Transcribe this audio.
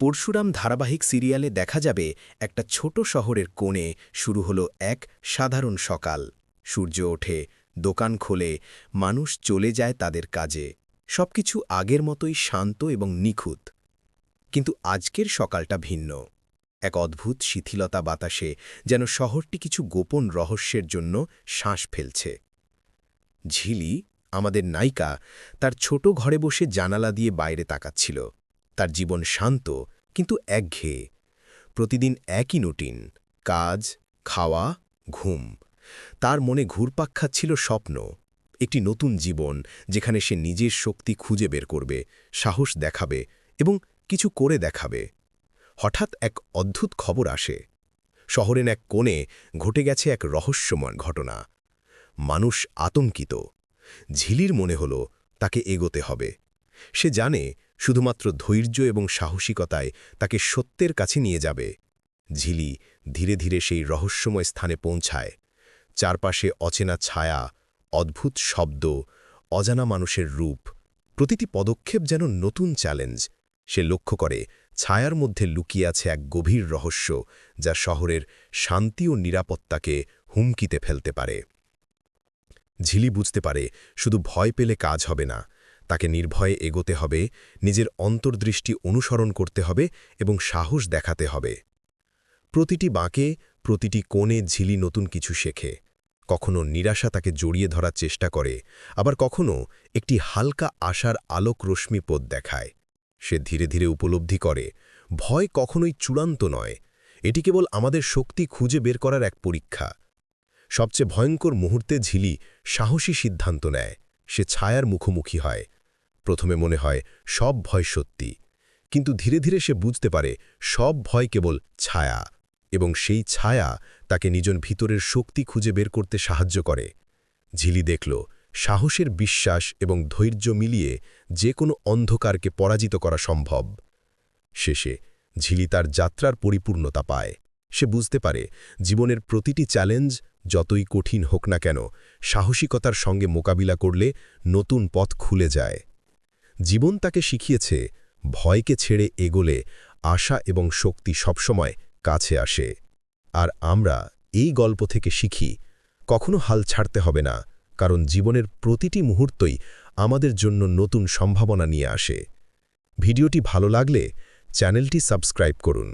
পরশুরাম ধারাবাহিক সিরিয়ালে দেখা যাবে একটা ছোট শহরের কোণে শুরু হলো এক সাধারণ সকাল। সূর্য ওঠে, দোকান খোলে, মানুষ চলে যায় তাদের কাজে। সবকিছু আগের মতোই শান্ত এবং নিখুঁত। কিন্তু আজকের সকালটা ভিন্ন। এক অদ্ভুত শিথিলতা বাতাসে যেন শহরটি কিছু গোপন রহস্যের জন্য শ্বাস ফেলছে। ঝিলি, আমাদের নায়িকা, তার ছোট ঘরে বসে জানালা দিয়ে বাইরে তাকাচ্ছিল। তার জীবন শান্ত কিন্তু একঘেয়ে। প্রতিদিন একই রুটিন, কাজ, খাওয়া, ঘুম। তার মনে ঘুরপাক খাচ্ছিল স্বপ্ন, একটি নতুন জীবন যেখানে সে নিজের শক্তি খুঁজে বের করবে, সাহস দেখাবে এবং কিছু করে দেখাবে। হঠাৎ এক অদ্ভুত খবর আসে। শহরের এক কোণে ঘটে গেছে এক রহস্যময় ঘটনা। মানুষ আতঙ্কিত। ঝিলির মনে হল, তাকে এগোতে হবে। সে জানে শুধুমাত্র ধৈর্য এবং সাহসিকতায় তাকে সত্যের কাছে নিয়ে যাবে। ঝিলি ধীরে ধীরে সেই রহস্যময় স্থানে পৌঁছায়। চারপাশে অচেনা ছায়া, অদ্ভুত শব্দ, অজানা মানুষের রূপ, প্রতিটি পদক্ষেপ যেন নতুন চ্যালেঞ্জ। সে লক্ষ্য করে, ছায়ার মধ্যে লুকিয়ে আছে এক গভীর রহস্য, যা শহরের শান্তি ও নিরাপত্তাকে হুমকিতে ফেলতে পারে। ঝিলি বুঝতে পারে, শুধু ভয় পেলে কাজ হবে না। তাকে নির্ভয়ে এগোতে হবে, নিজের অন্তর্দৃষ্টি অনুসরণ করতে হবে এবং সাহস দেখাতে হবে। প্রতিটি বাঁকে, প্রতিটি কোণে ঝিলি নতুন কিছু শেখে। কখনো নিরাশা তাকে জড়িয়ে ধরার চেষ্টা করে, আবার কখনো একটি হালকা আশার আলোক রশ্মি পথ দেখায়। সে ধীরে ধীরে উপলব্ধি করে, ভয় কখনোই চূড়ান্ত নয়, এটি কেবল আমাদের শক্তি খুঁজে বের করার এক পরীক্ষা। সবচেয়ে ভয়ঙ্কর মুহূর্তে ঝিলি সাহসী সিদ্ধান্ত নেয়, সে ছায়ার মুখোমুখি হয়। প্রথমে মনে হয় সব ভয় সত্যি। কিন্তু ধীরে ধীরে সে বুঝতে পারে সব ভয় কেবল ছায়া এবং সেই ছায়া তাকে নিজন ভিতরের শক্তি খুঁজে বের করতে সাহায্য করে। ঝিলি দেখল, সাহসের বিশ্বাস এবং ধৈর্য মিলিয়ে যে কোনো অন্ধকারকে পরাজিত করা সম্ভব। শেষে ঝিলি তার যাত্রার পরিপূর্ণতা পায়। সে বুঝতে পারে জীবনের প্রতিটি চ্যালেঞ্জ যতই কঠিন হোক না কেন, সাহসিকতার সঙ্গে মোকাবিলা করলে নতুন পথ খুলে যায়। জীবন তাকে শিখিয়েছে, ভয়কে ছেড়ে এগোলে আশা এবং শক্তি সবসময় কাছে আসে। আর আমরা এই গল্প থেকে শিখি, কখনো হাল ছাড়তে হবে না, কারণ জীবনের প্রতিটি মুহূর্তই আমাদের জন্য নতুন সম্ভাবনা নিয়ে আসে। ভিডিওটি ভালো লাগলে চ্যানেলটি সাবস্ক্রাইব করুন।